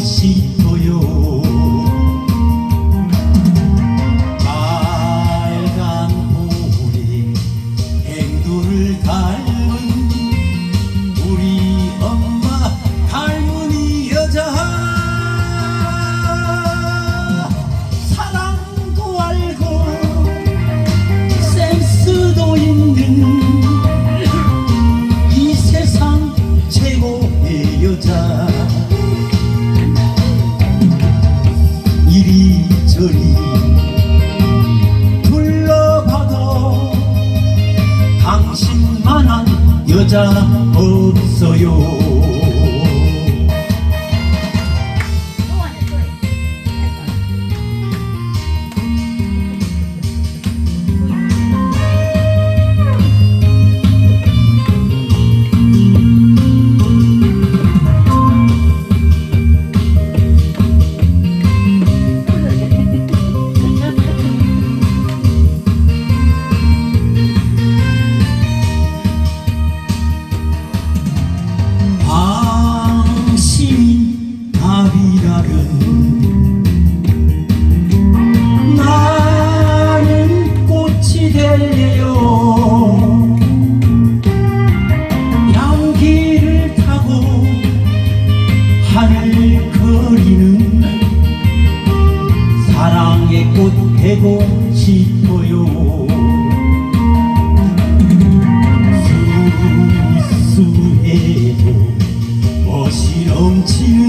싶어요. 빨간 볼에 행두를 닮은 우리 엄마 닮은 이 여자. 사랑도 알고 센스도 있는 이 세상 최고의 여자 이리저리 둘러봐도 당신만한 여자 없어요 되고 싶어요. 수수해도 멋이 넘치는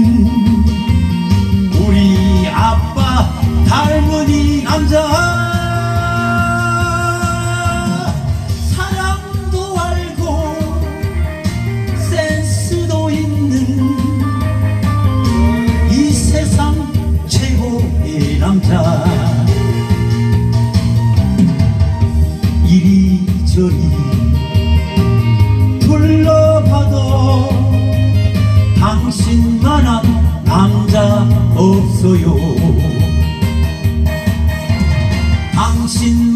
이리저리 둘러봐도 당신만한 남자 없어요. 사람